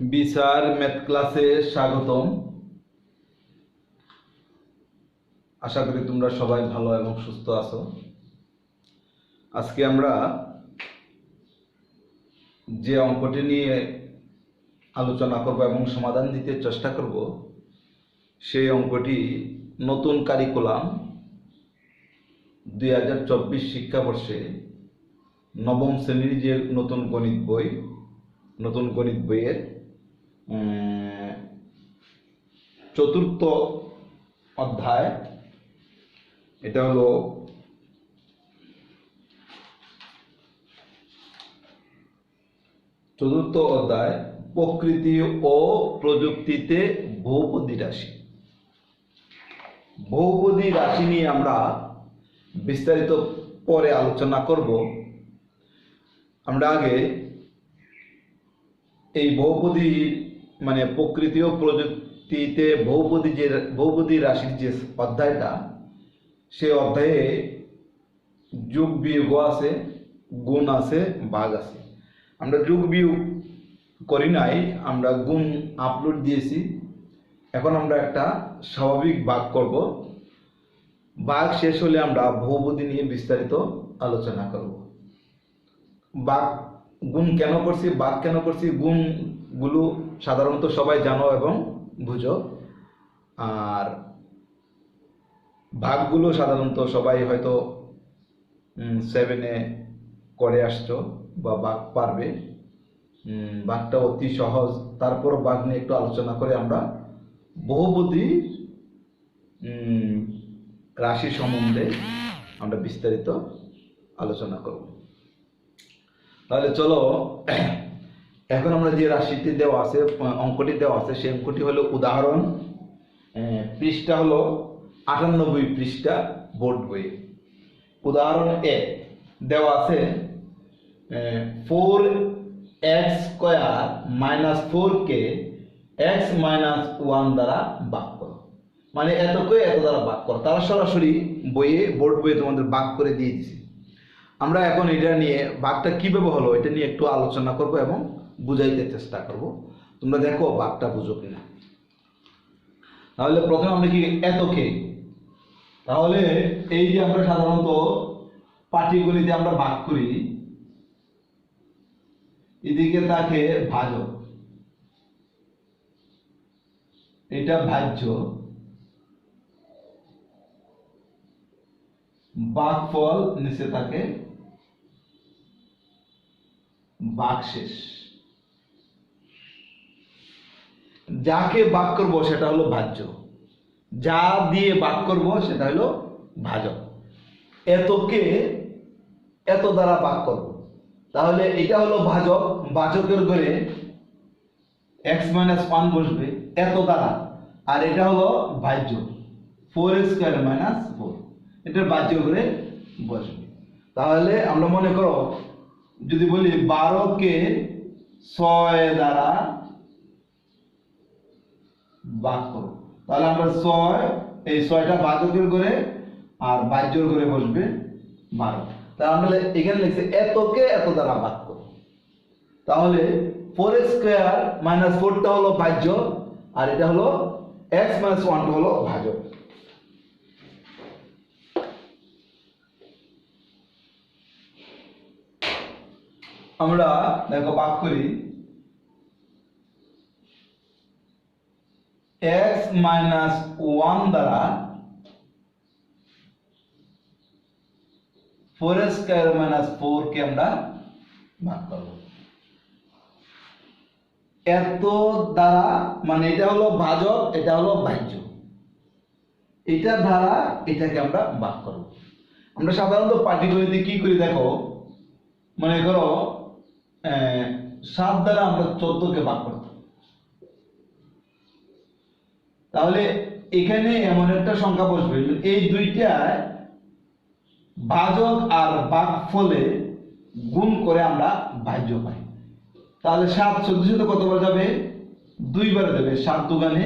বিচার ম্যাথ ক্লাসে স্বাগতম। আশা করি তোমরা সবাই ভালো এবং সুস্থ আছো। আজকে আমরা যে অঙ্কটি নিয়ে আলোচনা করব এবং সমাধান দিতে চেষ্টা করব, সেই অঙ্কটি নতুন কারিকুলাম দুই হাজার চব্বিশ শিক্ষাবর্ষে নবম শ্রেণির যে নতুন গণিত বই, নতুন গণিত বইয়ের চতুর্থ অধ্যায়, এটা হলো চতুর্থ অধ্যায়, প্রকৃতি ও প্রযুক্তিতে বহুপদী রাশি। বহুপদী রাশি নিয়ে আমরা বিস্তারিত পরে আলোচনা করব। আমরা আগে এই বহুপদী মানে প্রকৃতি ও প্রযুক্তিতে বহুপদী যে, বহুপদী রাশির যে অধ্যায়টা, সে অধ্যায়ে যুগ বিয়োগ আছে, গুণ আছে, ভাগ আছে। আমরা যুগ বিয়োগ করি নাই, আমরা গুণ আপলোড দিয়েছি। এখন আমরা একটা স্বাভাবিক ভাগ করব। ভাগ শেষ হলে আমরা বহুপদী নিয়ে বিস্তারিত আলোচনা করব। বাঘ গুণ কেন করছি বাঘ কেন করছি, গুণগুলো সাধারণত সবাই জানো এবং বুঝো। আর ভাগগুলো সাধারণত সবাই হয়তো সেভেনে করে আসছো বা বাঘ পারবে। বাঘটা অতি সহজ। তারপর বাঘ নিয়ে একটু আলোচনা করে আমরা বহুপতি রাশি সম্বন্ধে আমরা বিস্তারিত আলোচনা করব। তাহলে চলো এখন আমরা যে রাশিটি দেওয়া আছে অঙ্কটি দেওয়া আছে, সেই অঙ্কটি হলো উদাহরণ পৃষ্ঠা হলো আটানব্বই পৃষ্ঠা বোর্ড বই উদাহরণ এ দেওয়া আছে four x square minus four কে এক্স মাইনাস ওয়ান দ্বারা বাক করো। মানে এতকে এত দ্বারা বাক করো। তারা সরাসরি বইয়ে, বোর্ড বইয়ে তোমাদের ভাগ করে দিয়ে আমরা এখন এটা নিয়ে বাঘটা কীভাবে হলো, এটা নিয়ে একটু আলোচনা করব এবং বুঝাইতে চেষ্টা করব। তোমরা দেখো বাঘটা বুঝো কিনা। তাহলে প্রথমে আমরা কি এতকে তাহলে এই যে আমরা সাধারণত পাটিগুলিতে আমরা ভাগ করি, এদিকে তাকে ভাজক এটা ভাজ্য। বাঘফল নিচে থাকে বাকশেষ। যাকে বাক করব সেটা হলো ভাজ্য। যা দিয়ে বাক করব সেটা হলো ভাজক এতকে এত দ্বারা বাক করব। তাহলে এটা হলো ভাজক ভাজকের ঘরে এক্স মাইনাস ওয়ান বসবে এত দ্বারা। আর এটা হলো ভাজ্য। ফোর স্কোয়ার মাইনাস ফোর এটা বাহ্য করে বসবে। তাহলে আমরা মনে করো, যদি বলি বারোকে ছয় দ্বারা ভাগ করো। তাহলে আমরা ছয়, এই ছয়টা বাচকের করে আর বাহ্যর করে বসবে বারো। তাহলে আমরা এখানে লিখছি এতকে এত দ্বারা ভাগ করো। তাহলে ফোর স্কোয়ার মাইনাস ফোরটা হলো বাহ্য আর এটা হলো এক্স মাইনাস ওয়ানটা হলো ভাজক আমরা দেখো ভাগ করি। এক্স মাইনাস ওয়ান দ্বারা ফোর স্কোয়ার মাইনাস ফোর কে আমরা ভাগ করব। এত দ্বারা মানে এটা হলো ভাজক, এটা হলো বাহ্য। এটা দ্বারা এটাকে আমরা ভাগ করব। আমরা সাধারণত পাটিগণিতে কি করি দেখো, মনে করো সাত দ্বারা আমরা চোদ্দকে ভাগ করতাম তাহলে এখানে এমন একটা সংখ্যা বসবে এই দুইটায় ভাজক আর ভাগ ফলে গুণ করে আমরা ভাজ্য পাই। তাহলে সাত চোদ্দ সাথে কতবার যাবে? দুইবার যাবে, সাত দুগানে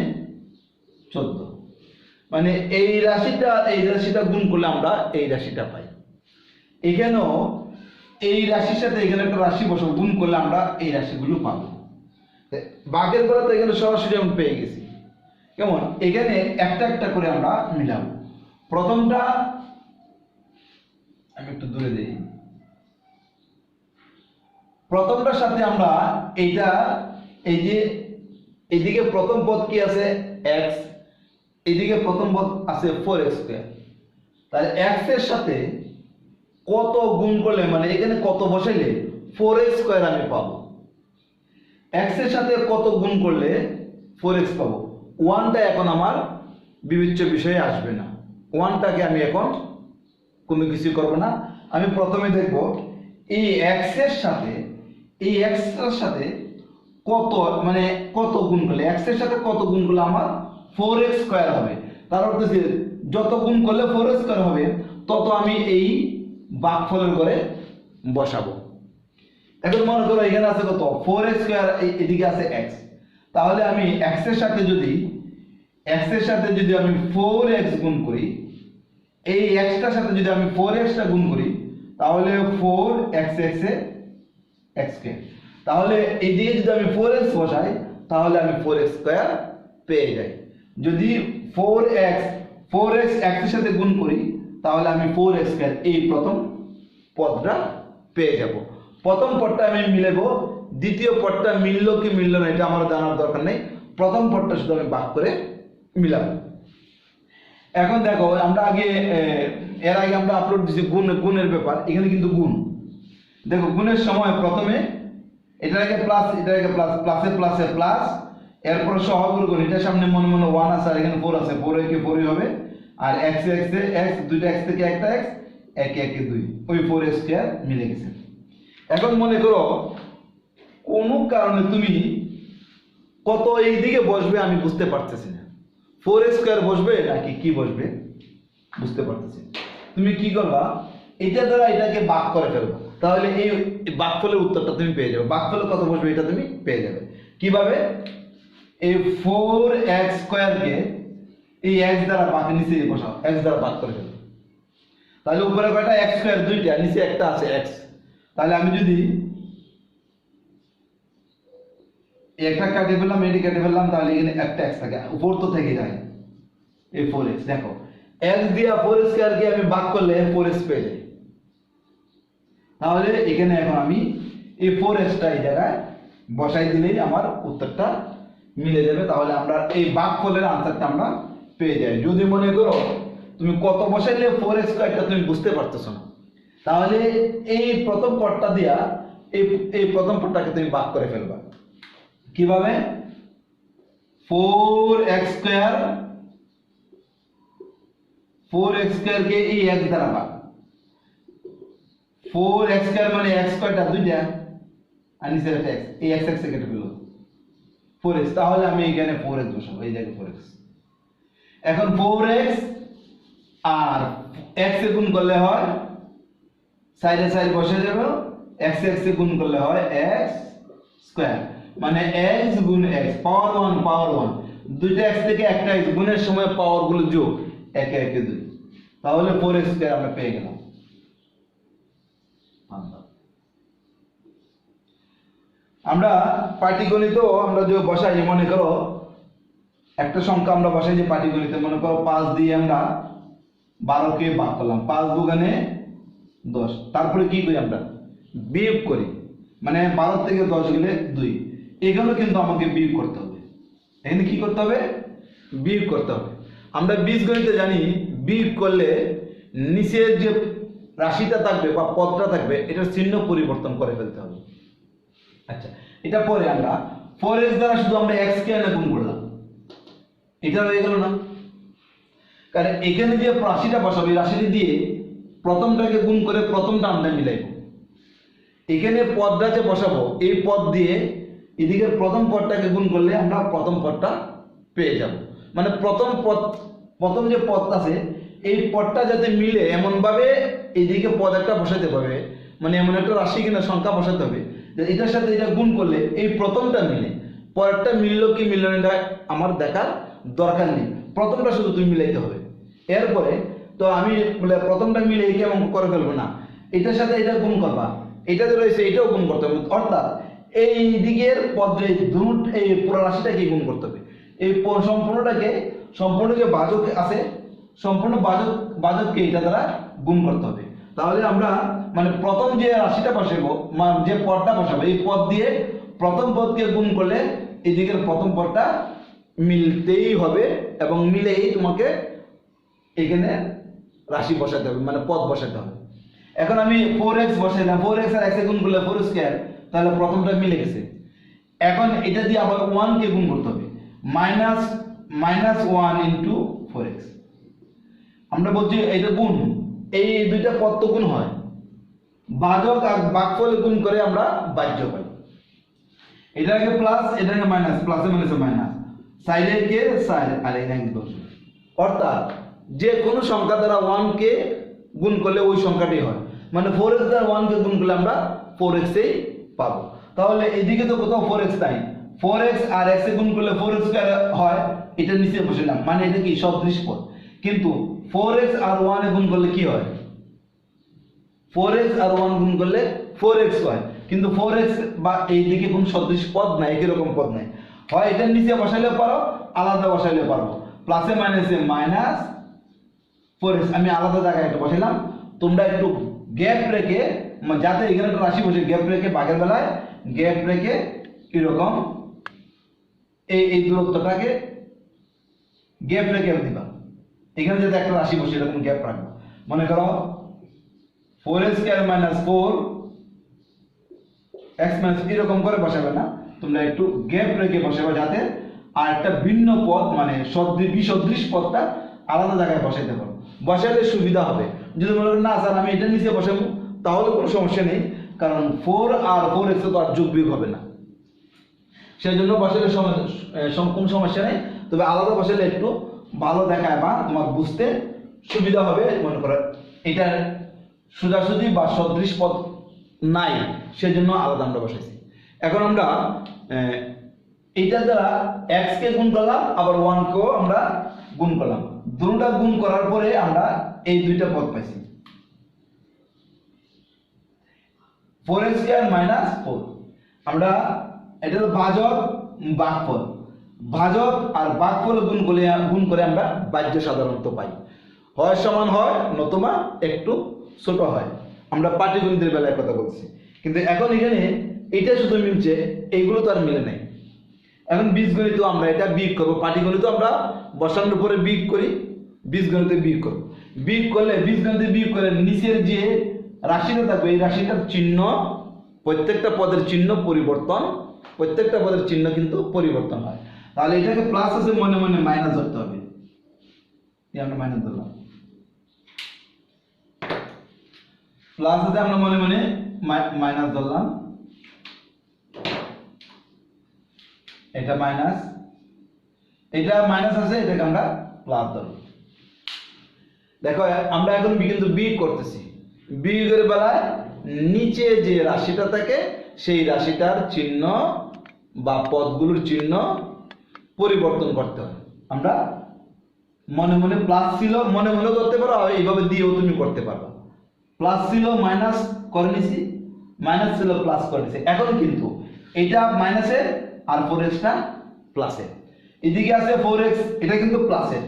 চোদ্দ। মানে এই রাশিটা এই রাশিটা গুণ করলে আমরা এই রাশিটা পাই। এখানেও এই রাশির সাথে এখানে একটা রাশি বসবো, গুণ করলে আমরা এই রাশিগুলো পাবো। বাঘের পরে তো এখানে সরাসরি আমি পেয়ে গেছি। কেমন? এখানে একটা একটা করে আমরা মিলাবো। প্রথমটা আমি একটু দূরে দিই। প্রথমটার সাথে আমরা এইটা, এই যে এইদিকে প্রথম পদ কি আছে? এক্স এইদিকে প্রথম পদ আছে ফোর এক্স স্কোয়ার তাহলে এক্সের সাথে কত গুণ করলে মানে এখানে কত বসাইলে ফোর এক্স স্কোয়ার আমি পাবো। এক্সের সাথে কত গুণ করলে ফোর এক্স পাবো? ওয়ানটা এখন আমার বিবেচ্য বিষয়ে আসবে না। ওয়ানটাকে আমি এখন কোনো কিছু করব না। আমি প্রথমে দেখব এই এক্সের সাথে, এই এক্সের সাথে কত মানে কত গুণ করলে এক্স সাথে কত গুণ আমার ফোর এক্স স্কোয়ার হবে? তার অর্থ যে যত গুণ করলে ফোর এক্স স্কোয়ার হবে, তত আমি এই বাঘফলের করে বসাবো। এখন মনে করো এখানে আছে কত? ফোর এক্স স্কোয়ার এদিকে আছে এক্স তাহলে আমি এক্সের সাথে যদি এক্সের সাথে যদি আমি ফোর এক্স গুণ করি, এই এক্সটার সাথে যদি আমি ফোর এক্সটা গুণ করি, তাহলে ফোর এক্স এক্স এ এক্স কে। তাহলে এই দিকে যদি আমি ফোর এক্স বসাই, তাহলে আমি ফোর এক্স স্কোয়ার পেয়ে যাই। যদি ফোর এক্স ফোর এক্স এক্সের সাথে গুণ করি, তাহলে আমি ফোর এক্স স্কোয়ার এই প্রথম পদটা পেয়ে যাব। প্রথম পদটা আমি মিলেবো দ্বিতীয় পদটা মিললো কি মিললো না, এটা আমার জানার দরকার নেই। প্রথম পদটা শুধু আমি বাক করে মিলাবো এখন দেখো, আমরা আগে এর আগে আমরা আপলোড দিয়েছি গুণ, গুণের ব্যাপার, এখানে কিন্তু গুণ। দেখো, গুণের সময় প্রথমে, এটার আগে প্লাস এটার আগে প্লাস প্লাসে প্লাসে প্লাস এরপর সহগুলো গুণ এটার সামনে মনে মনে ওয়ান আছে আর এখানে ফোর আছে ফোর একে ফোরই হবে। আর এক্স এক্স এক্স দুইটা এক্স থেকে একটা এক্স একে একে দুই, ওই ফোর স্কোয়ার মিলে গেছে। এখন মনে করো কোনো কারণে তুমি কত এই দিকে বসবে আমি বুঝতে পারতেছি না। ফোর স্কোয়ার বসবে নাকি কি বসবে বুঝতে পারতেছি তুমি কি করবা? এটা দ্বারা এটাকে বাক করে ফেলব। তাহলে এই বাকফলের উত্তরটা তুমি পেয়ে যাবে। বাকফলে কত বসবে এটা তুমি পেয়ে যাবে। কীভাবে? এই ফোর এক্স স্কোয়ারকে এই এক্স দ্বারা বাকি নিচে বসাও। এক্স দ্বারা বাক করে ফেলব। তাহলে উপরে কয়টা? এক্স স্কোয়ার দুইটা, নিচে একটা আছে এক্স তাহলে আমি যদি এই একটা কাটে ফেললাম, এটি কেটে ফেললাম, তাহলে এখানে একটা এক্স থাকে। উপর তো থেকে যায়। এই ফোর এক্স দেখো। এক্স দিয়া ফোর এক্সকে আর কি আমি ভাগ করলে ফোর এক্স পেয়ে যাই। তাহলে এখানে এখন আমি এই ফোর এক্সটা এই জায়গায় বসাই দিলেই আমার উত্তরটা মিলে যাবে। তাহলে আমরা এই ভাগ ফলের আনসারটা আমরা পেয়ে যাই। যদি মনে করো তুমি কত বসাইলে ফোর এক্স স্কোয়ারটা তুমি বুঝতে পারতেছো না। তাহলে এই প্রথম পদটা দিয়া এই এই প্রথম পদটাকে তুমি ভাগ করে ফেলবা। কীভাবে? Four x square four x স্কোয়ারকে এই এক দ্বারা ভাগ। ফোর এক্স স্কোয়ার মানে এক্স স্কোয়ারটা দুইটা, আর নিচের একটা এক্স এই এক্স এক্স কেটে ফেলল ফোর এক্স তাহলে আমি এখানে ফোর এক্স বসাবো, এই জায়গায় ফোর এক্স এখন ফোর এক্স আর এক্স এ গুণ করলে হয় সাইডে সাইড বসে যাবে এক্স এক্স এ গুণ করলে হয় এক্স স্কোয়ার মানে এক্স গুণ x power one power one দুইটা এক্স থেকে একটা এক্স গুণের সময় পাওয়ারগুলো যোগ, একে একে দুই। তাহলে ফোর স্কোয়ার আমরা পেয়ে গেলাম। আমরা পাটিগণিত আমরা যে বসাই মনে করো, একটা সংখ্যা আমরা বসাই যে পাটিগণিতে, মনে করো পাঁচ দিয়ে আমরা বারোকে ভাগ করলাম। পাঁচ দুগানে দশ। তারপরে কি করি আমরা? বিয়োগ করি। মানে বারো থেকে দশ গেলে দুই। এগুলো কিন্তু আমাকে বিয়োগ করতে হবে। এখানে কি করতে হবে? বিয়োগ করতে হবে। আমরা বীজগণিতে জানি বিয়োগ করলে নিচের যে রাশিটা থাকবে বা পদটা থাকবে, এটার চিহ্ন পরিবর্তন করে ফেলতে হবে। আচ্ছা এটা পরে আমরা ফোর এক্স দ্বারা শুধু আমরা এক্স কে এনে গুণ করলাম। এটা হয়ে গেল না? কারণ এখানে যে রাশিটা বসাবো, এই রাশিটি দিয়ে প্রথমটাকে গুণ করে প্রথমটা আমরা মিলাইব। এখানে পদটা যে বসাবো, এই পদ দিয়ে এদিকের প্রথম পদটাকে গুণ করলে আমরা প্রথম পদটা পেয়ে যাব। মানে প্রথম পদ, প্রথম যে পদ আছে, এই পদটা যাতে মিলে, এমনভাবে এইদিকে পদ একটা বসাতে পারবে মানে এমন একটা রাশি কিনা সংখ্যা বসাতে হবে। এটার সাথে এটা গুণ করলে এই প্রথমটা মিলে। পরেরটা মিললো কি মিলল এটা আমার দেখার দরকার নেই। প্রথমটা শুধু তুমি মিলাইতে হবে। এরপরে, তো আমি বলে প্রথমটা মিলে কেমন করে ফেলব না। এটার সাথে এটা গুণ করবা। এটা যে রয়েছে, এটাও গুণ করতে হবে। অর্থাৎ এই দিকের পদে দুট এই পুরো রাশিটাকে গুণ করতে হবে। এই সম্পূর্ণটাকে সম্পূর্ণ যে বাজক আছে, সম্পূর্ণ বাজক, বাজককে এটা দ্বারা গুণ করতে হবে। তাহলে আমরা মানে প্রথম যে রাশিটা বসাবো যে পদটা বসাবো, এই পদ দিয়ে প্রথম পদকে গুণ করলে এই দিকের প্রথম পদটা মিলতেই হবে এবং মিলেই তোমাকে এখানে রাশি বসাতে হবে মানে পদ বসাতে হবে। এখন আমি ফোর এক্স বসাইলাম ফোর এক্স আর এক্স গুণ করলে ফোর স্কোয়ার তাহলে প্রথমটা মিলে গেছে। এখন এটা দিয়ে আবার ওয়ান কে গুণ করতে হবে। Minus minus one into four x আমরা বলছি এটা গুণ। এই দুইটা পদ তো গুণ হয়? বাজক আর বাকফল গুণ করে আমরা বাহ্য পাই। এটাকে প্লাস এটাকে মাইনাস প্লাসে মাইনাসে মাইনাস সাইডে কে? সাইড আর এখানে অর্থাৎ যে কোনো সংখ্যা দ্বারা ওয়ান কে গুণ করলে ওই সংখ্যাটাই হয়। মানে ফোর এক্স দ্বারা ওয়ান কে গুণ করলে আমরা ফোর এক্সেই পাবো। তাহলে এদিকে তো কোথাও ফোর এক্স নাই। ফোর এক্স আর এক্স এ গুণ করলে ফোর এক্স হয়? এটা নিচে বসিলাম মানে এটা কি? সদৃশ পদ কিন্তু ফোর এক্স আর ওয়ান গুণ করলে কি হয়? ফোর এক্স আর ওয়ান গুণ করলে ফোর এক্স হয়। কিন্তু ফোর এক্স বা এই দিকে কোন সদৃশ পদ নাই একই রকম পদ নাই। হয় এটার নিচে বসাইলে পারো, আলাদা বসাইলে পারব প্লাসে মাইনাসে মাইনাস ফোর এক্স আমি আলাদা জায়গায় একটা বসাইলাম। তোমরা একটু গ্যাপ রেখে যাতে এখানে একটা রাশি বসে গ্যাপ রেখে বাঘের বেলায় গ্যাপ রেখে এরকম এই এই দূরত্বটাকে গ্যাপ রেখে দিবা। এখানে যাতে একটা রাশি বসে, এরকম গ্যাপ রাখব। মনে করো four square minus four x minus এরকম করে বসাবে না। তোমরা একটু গ্যাপ রেখে বসাবে যাতে আর একটা ভিন্ন পথ মানে সদৃশ বিসদৃশ পদটা আলাদা জায়গায় বসাইতে পারো। বসাইলে সুবিধা হবে। যদি মনে করো, না স্যার, আমি এটা নিচে বসাবো তাহলে কোনো সমস্যা নেই কারণ ফোর আর ফোর এক্স তো আর যোগ বিয়োগ হবে না। সেই জন্য বসালে কোনো সমস্যা নেই তবে আলাদা বসালে একটু ভালো দেখায় বা তোমার বুঝতে সুবিধা হবে মনে করো। এটা সোজাসুজি বা সদৃশ পদ নাই সেজন্য আলাদা আমরা বসাইছি। এখন আমরা এ, এইটা দ্বারা এক্স কে গুণ করলাম আবার ওয়ান কেও আমরা গুণ করলাম। দুটা গুণ করার পরে আমরা এই দুইটা পদ পাইছি। Four x square minus four. আমরা এটা হলো ভাজক বাঘফল ভাজক আর বাঘফল গুণ করে গুণ করে আমরা বাহ্য সাধারণত পাই। হয় সমান হয়, নতুবা একটু ছোট হয়। আমরা পাটিগণিতের বেলায় কথা বলছি। কিন্তু এখন এখানে এটা শুধু মিলছে এইগুলো তো আর মিলে নাই। এখন বীজগণিত আমরা এটা বিয়োগ করব। পাটিগণিত আমরা বসানোর উপরে বিয়োগ করি, বীজগণিতে বিয়োগ করব। বিয়োগ করলে, বীজগণিতে বিয়োগ করে নিচের যে রাশিটা থাকবে এই রাশিটার চিহ্ন, প্রত্যেকটা পদের চিহ্ন পরিবর্তন, প্রত্যেকটা পদের চিহ্ন কিন্তু পরিবর্তন হয়। তাহলে এটাকে প্লাস আছে মনে মনে মাইনাস ধরতে হবে। আমরা মাইনাস ধরলাম। প্লাস আছে আমরা মনে মনে মাইনাস ধরলাম। এটা মাইনাস এটা মাইনাস আছে, এটাকে আমরা প্লাস ধরব। দেখো, আমরা এখন কিন্তু বিয়োগ করতেছি। বিয়োগের বেলায় নিচে যে রাশিটা থাকে, সেই রাশিটার চিহ্ন বা পদগুলোর চিহ্ন পরিবর্তন করতে হয়। আমরা মনে মনে প্লাস ছিল, মনে মনে করতে পারো এইভাবে দিয়েও তুমি করতে পারো। প্লাস ছিল মাইনাস করে নিছি মাইনাস ছিল প্লাস করে নিছি। এখন কিন্তু এটা মাইনাসের আর ফোর এক্সটা প্লাসের এদিকে আছে ফোর এক্স এটা কিন্তু প্লাসের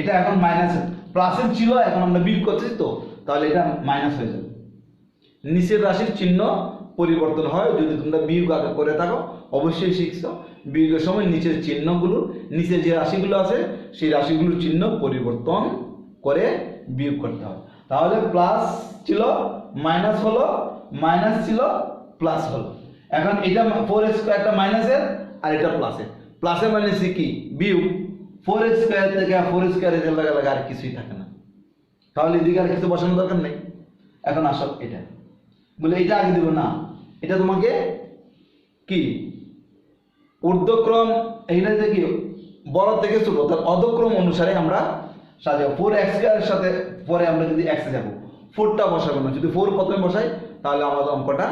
এটা এখন মাইনাসের প্লাসের ছিল, এখন আমরা বিয়োগ করছি তো। তাহলে এটা মাইনাস হয়ে যাবে। নিচের রাশির চিহ্ন পরিবর্তন হয়, যদি তোমরা বিয়োগ আগে করে থাকো, অবশ্যই শিখছো। বিয়োগের সময় নিচের চিহ্নগুলো নিচে যে রাশিগুলো আছে, সেই রাশিগুলোর চিহ্ন পরিবর্তন করে বিয়োগ করতে হয় তাহলে প্লাস ছিল মাইনাস হলো মাইনাস ছিল প্লাস হলো। এখন এটা ফোর স্কোয়ারটা মাইনাসের আর এটা প্লাসের প্লাসে মাইনাসে কি? বিয়োগ। ফোর স্কোয়ার থেকে ফোর স্কোয়ারের লাগা লাগা আর কিছুই থাকে না। তাহলে এদিকে আর কিছু বসানোর দরকার নেই। এখন আসো এটা। বলে এটা আগে দেবো, না। এটা তোমাকে কি? ঊর্ধ্বক্রম এইটা যে কি বড় থেকে ছোট তার অধক্রম অনুসারে আমরা সাজাবো। ফোর এক্সের সাথে পরে আমরা যদি এক্সে যাব ফোরটা বসাবো না। যদি ফোর প্রথমে বসাই, তাহলে আমাদের অঙ্কটা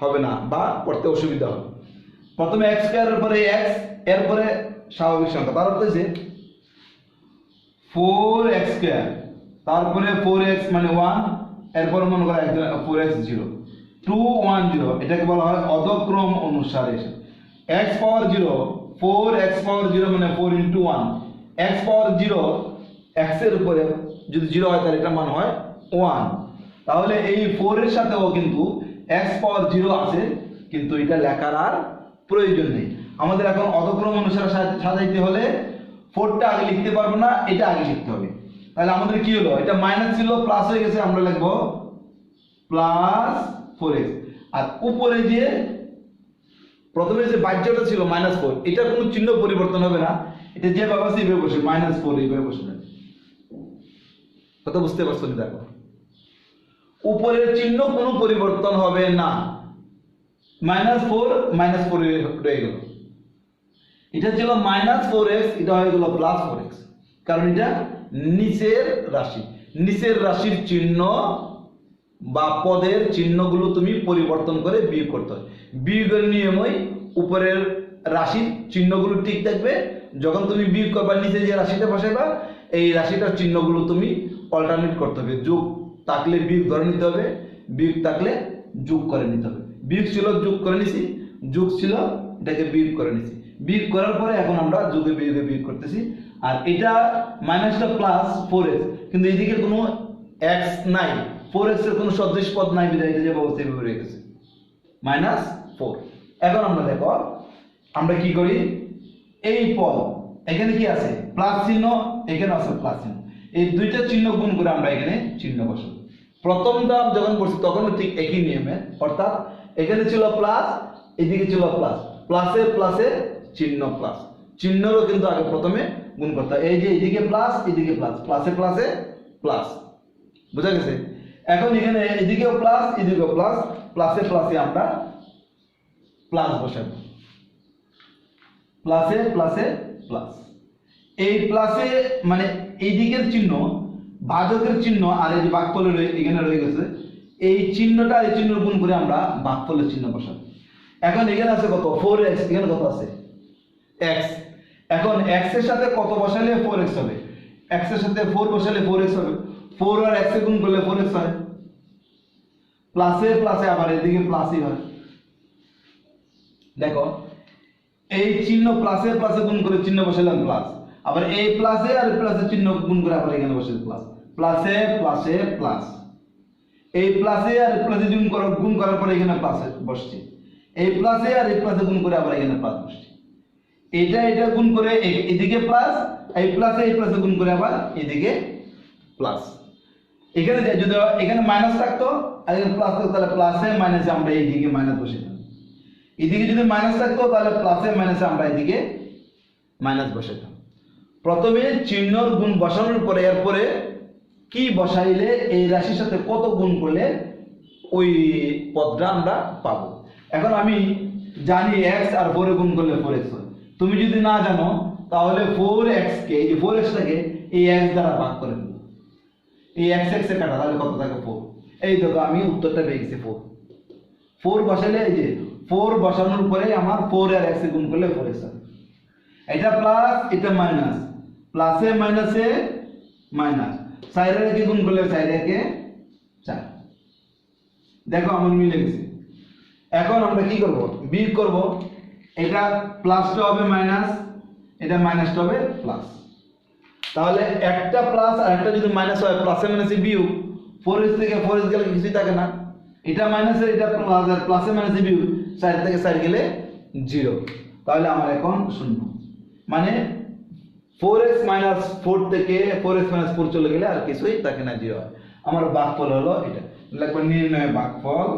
হবে না, বা পড়তে অসুবিধা হবে। প্রথমে এক্স স্কোয়ারের পরে এক্স এরপরে স্বাভাবিক সংখ্যা। তার অর্থ যে ফোর এক্স স্কোয়ার তারপরে ফোর এক্স মানে ওয়ান এরপর মনে করো four x zero two one zero এটাকে বলা হয় অধক্রম অনুসারে। X power zero four x power zero মানে four into one x power zero এক্সের উপরে যদি জিরো হয় তাহলে এটা মান হয় ওয়ান তাহলে এই ফোর এর সাথেও কিন্তু এক্স পাওয়ার জিরো আছে, কিন্তু এটা লেখার আর প্রয়োজন নেই। আমাদের এখন অধক্রম অনুসারে সাজাইতে হলে ফোরটা আগে লিখতে পারব না, এটা আগে লিখতে হবে। তাহলে আমাদের কি হলো? এটা মাইনাস ছিল প্লাস হয়ে গেছে, আমরা লিখব প্লাস ফোর এক্স আর উপরে যে প্রথমে যে বাহ্যটা ছিল মাইনাস ফোর এটা কোনো চিহ্ন পরিবর্তন হবে না। এটা যেভাবে আছে এইভাবে বসে মাইনাস ফোর এইভাবে বসবে কথা বুঝতে পারছ নি দেখো? উপরের চিহ্ন কোনো পরিবর্তন হবে না। মাইনাস ফোর মাইনাস ফোর রয়ে গেল। এটা ছিল মাইনাস ফোর এক্স এটা হয়ে গেল প্লাস ফোর এক্স কারণ এটা নিচের রাশি। নিচের রাশির চিহ্ন বা পদের চিহ্নগুলো তুমি পরিবর্তন করে বিয়োগ করতে হয়। বিয়োগের নিয়মই উপরের রাশির চিহ্নগুলো ঠিক থাকবে। যখন তুমি বিয়োগ করবা, নিচে যে রাশিটা বসাইবা, এই রাশিটার চিহ্নগুলো তুমি অল্টারনেট করতে হবে। যোগ থাকলে বিয়োগ ধরে নিতে হবে, বিয়োগ থাকলে যোগ করে নিতে হবে। বিয়োগ ছিল, যোগ করে নিছি। যোগ ছিল, এটাকে বিয়োগ করে নিছি। বিয়োগ করার পরে এখন আমরা যোগে বিয়োগে বিয়োগ করতেছি। আর এটা মাইনাসটা প্লাস ফোর এক্স কিন্তু এদিকে কোনো এক্স নাই ফোর এক্সের কোনো সদৃশ পদ নাই এটা যে ব্যবস্থা এভাবে রয়ে গেছে। মাইনাস ফোর এখন আমরা দেখো, আমরা কি করি? এই পদ, এখানে কি আছে? প্লাস চিহ্ন এখানে আছে প্লাস চিহ্ন। এই দুইটা চিহ্ন গুণ করে আমরা এখানে চিহ্ন বসাবো। প্রথম দাম যখন বসছি তখন ঠিক একই নিয়মে, অর্থাৎ এখানে ছিল প্লাস এদিকে ছিল প্লাস প্লাসে প্লাসে চিহ্ন প্লাস চিহ্নরও কিন্তু আগে প্রথমে গুণ করতে। এই যে এদিকে প্লাস এদিকে প্লাস প্লাসে প্লাসে প্লাস বুঝা গেছে? এখন এখানে এদিকেও প্লাস এদিকেও প্লাস প্লাসে প্লাসে আমরা প্লাস বসাবো। প্লাসে প্লাসে প্লাস এই প্লাসে মানে এই দিকের চিহ্ন ভাজকের চিহ্ন আর এই যে বাকফলে এখানে রয়ে গেছে, এই চিহ্নটা এই চিহ্ন গুণ করে আমরা বাকফলের চিহ্ন বসাবো। এখন এখানে আছে কত? ফোর এক্স এখানে কত আছে? এক্স এখন এক্সের সাথে কত বসালে ফোর এক্স হবে? এক্সের সাথে ফোর বসালে ফোর এক্স হবে। ফোর আর এ গুণ করলে ফোর এক্স হয়। প্লাসে প্লাসে আবার এদিকে প্লাসই হয়। দেখো, এই চিহ্ন প্লাসে প্লাসে গুণ করে চিহ্ন বসালাম প্লাস আবার এই প্লাসে আর প্লাসে চিহ্ন গুণ করে আবার এখানে বসে প্লাস প্লাসে প্লাসে প্লাস এই প্লাসে আর প্লাসে গুণ করার গুণ করার পরে এখানে প্লাসে বসছে। এই প্লাসে আর এই প্লাসে গুণ করে আবার এখানে প্লাস বসছে। এটা এটা গুণ করে এদিকে প্লাস এই প্লাসে এই প্লাসে গুণ করে আবার এদিকে প্লাস এখানে যদি এখানে মাইনাস থাকতো, আর এখানে প্লাস থাকতো, তাহলে প্লাসে মাইনাসে আমরা এইদিকে মাইনাস বসে এদিকে যদি মাইনাস থাকতো, তাহলে প্লাসে মাইনাসে আমরা এদিকে মাইনাস বসাইতাম প্রথমে চিহ্নর গুণ বসানোর পরে, এরপরে কি বসাইলে এই রাশির সাথে কত গুণ করলে ওই পদটা আমরা পাবো? এখন আমি জানি এক্স আর ফোরে গুণ করলে ফোর এক্স তুমি যদি না জানো, তাহলে ফোর এক্স কে, এই ফোর এক্সটাকে এই এক্স দ্বারা ভাগ করে দেবো। এই এক্স এক্স এ কাটা, তাহলে কত থাকে ফোর এই দেখো, আমি উত্তরটা পেয়ে গেছি ফোর ফোর বসালে এই যে ফোর বসানোর পরে আমার ফোর আর এক্স গুণ করলে ফোর এক্স এটা প্লাস এটা মাইনাস প্লাসে মাইনাসে মাইনাস সাইডে রেখে গুণ করলে সাইডে রেখে চার। দেখো, আমার মিলে গেছে। এখন আমরা কি করব? বিয়োগ করব। এটা প্লাসটা হবে মাইনাস এটা মাইনাসটা হবে প্লাস তাহলে একটা প্লাস আর একটা যদি মাইনাস হয় প্লাসে মাইনাসে বিয়োগ। ফোর এস থেকে ফোর এস গেলে কিছুই থাকে না। এটা মাইনাসে এটা প্লাস আর প্লাসে মাইনাসে বিয়োগ। সাইড থেকে সাইড গেলে জিরো তাহলে আমার এখন শূন্য। মানে ফোর এক্স মাইনাস ফোর থেকে ফোর এক্স মাইনাস ফোর চলে গেলে আর কিছুই থাকে না জিরো আমার বাঘফল হলো এটা। লাগবে নির্ণয় বাঘফল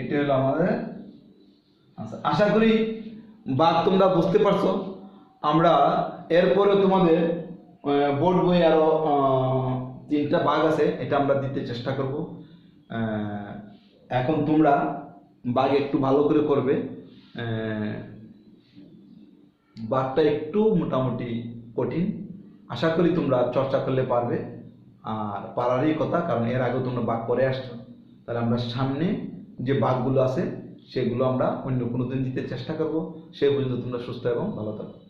এটা হলো আমাদের আশা করি বাঘ তোমরা বুঝতে পারছ। আমরা এরপরে তোমাদের বোর্ড বই আরও তিনটা বাঘ আছে, এটা আমরা দিতে চেষ্টা করব। এখন তোমরা বাঘ একটু ভালো করে করবে। বাঘটা একটু মোটামুটি কঠিন। আশা করি তোমরা চর্চা করলে পারবে। আর পারারই কথা, কারণ এর আগে তোমরা বাঘ করে আসছো। তাহলে আমরা সামনে যে বাঘগুলো আছে, সেগুলো আমরা অন্য কোনো দিন দিতে চেষ্টা করব। সেই পর্যন্ত তোমরা সুস্থ এবং ভালো থাকো।